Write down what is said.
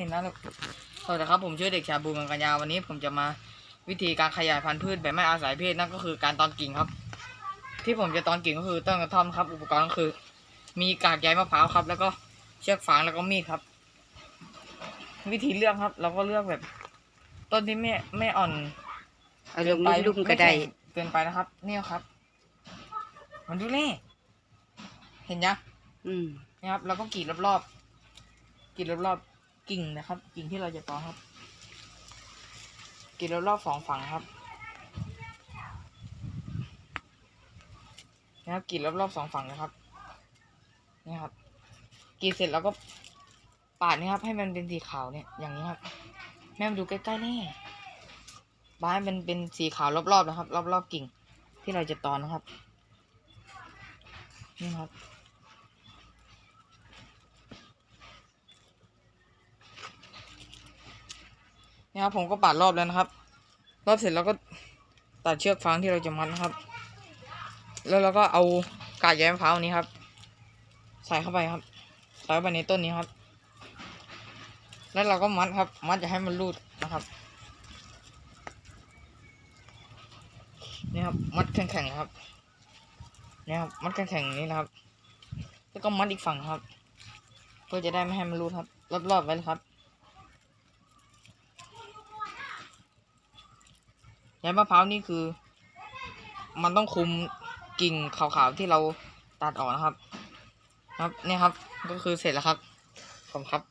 เห็นแล้วลูกสวัสดีครับผมชื่อเด็กชายบูมังกัญญาวันนี้ ผมจะมาวิธีการขยายพันธุ์พืชแบบไม่อาศัยเพศนั่นก็คือการตอนกิ่งครับ ที่ผมจะตอนกิ่งก็คือต้นกระท่อมครับ อุปกรณ์ก็คือ มีกากใยมะพร้าวครับ แล้วก็เชือกฟางแล้วก็มีดครับ วิธีเลือกครับ เราก็เลือกแบบ ต้นที่ไม่ไม่อ่อนเอาลงลุ่มๆก็ได้ม่แข็งเกินไปนะครับนี่ครับ มันดูเล่เห็นยังอืมนะครับ แล้วก็กรีดรอบๆกรีดรอบๆ กิ่งนะครับ กิ่งที่เราจะตอนครับกรีดรอบๆสองฝั่งครับนะครับกรีดรอบๆสองฝั่งนะครับนี่ครับกรีดเสร็จแล้วก็ปาดนี่ครับ ให้มันเป็นสีขาวเนี่ยอย่างนี้ครับ แม่มาดูใกล้ๆแน่บ้านมันเป็นสีขาวรอบๆนะครับ รอบๆกิ่งที่เราจะตอนนะครับ นี่ครับ นี่ครับผมก็ปาดรอบแล้วนะครับ รอบเสร็จแล้วก็ตัดเชือกฟางที่เราจะมัดนะครับ แล้วเราก็เอากากใยมะพร้าวนี้ครับ ใส่เข้าไปครับ ใส่เข้าไปในต้นนี้ครับ แล้วเราก็มัดครับ มัดอย่าให้มันรูดนะครับ นี่ครับ มัดแข็งๆครับนี่ครับ มัดแข็งๆนี้นะครับ แล้วก็มัดอีกฝั่งครับ เพื่อจะได้ไม่ให้มันรูดครับ รอบๆไว้เลยครับ ยายมะพร้าวนี่คือ มันต้องคุมกิ่งขาวๆที่เราตัดออกนะครับ ครับเนี่ยครับก็คือเสร็จแล้วครับขอบคุณครับ